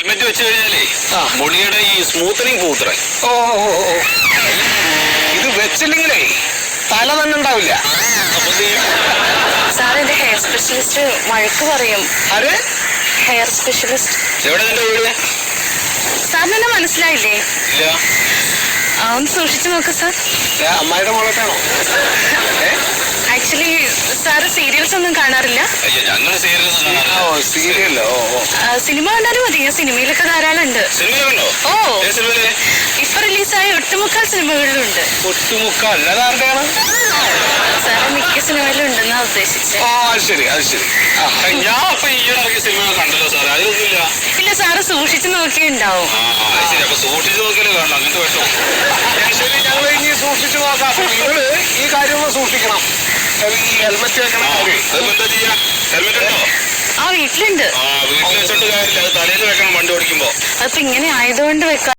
Helmet വെച്ച് കഴിഞ്ഞാലേ. മുടിയുടെ ഈ സ്മൂത്തനിങ് പൂത്രേ ഓ. ഇത് വെച്ചില്ലെങ്കിലേ തല തന്നെ ഉണ്ടാവില്ല. സാർ എന്റെ ഹെയർ സ്പെഷ്യലിസ്റ്റ് പറയും. ആര്? ഹെയർ സ്പെഷ്യലിസ്റ്റ് എവിടെ നിന്റെ വീട്? സാറിന് എന്നെ മനസ്സിലായില്ലേ? ഇല്ല. ആ, ഒന്ന് സൂക്ഷിച്ചു നോക്ക് സാർ. ഏ, അമ്മായിയുടെ മോളൊക്കെയാണോ? ആക്ച്വലി സാറ് സീരിയൽസ് ഒന്നും കാണാറില്ല. അയ്യോ സീരിയലൊന്നും ആ, സിനിമ കണ്ടാലും മതി. ഞാൻ സിനിമയിലൊക്കെ ധാരാളം ഉണ്ട് സിനിമ കണ്ടോ? ഓ. ഏത് സിനിമയിൽ? ഇപ്പൊ റിലീസായ ഒട്ടുമുക്കാൽ സിനിമകളിലും ഉണ്ട് അതാരുടെയാണ് സാറ് മിക്ക സിനിമയിലും ഉണ്ടെന്നാ ഉദ്ദേശിച്ചത് ഓ അത് ശരി അത് ശരി. ആ, ഞാൻ അപ്പൊ ഈ ഇറങ്ങിയ സിനിമ കണ്ടല്ലോ അതിലൊന്നുമില്ല. ഇല്ല സാറ് സൂക്ഷിച്ചു നോക്കിയുണ്ടാവും ആ ആ, അത് ശരി. അപ്പൊ സൂക്ഷിച്ച് നോക്കിയാലേ കാണണം അങ്ങനത്തെ ശരി ഞങ്ങൾ ഇനി സൂക്ഷിച്ചു നോക്കാം. നിങ്ങൾ ഈ കാര്യം ഒന്ന് സൂക്ഷിക്കണം. ഈ ഹെൽമെറ്റ് വെക്കണ ആ കാര്യം. അതിപ്പോ ചെയ്യാ? ഹെൽമെറ്റ് ഉണ്ടോ? വീട്ടിലുണ്ട്. ആ വീട്ടിൽ വെച്ചോണ്ട് കാര്യമില്ല. അത് തലയിൽ വെക്കണം വണ്ടി ഓടിക്കുമ്പോ. അതിപ്പോ ഇങ്ങനെ ആയതുകൊണ്ട് വെക്കാം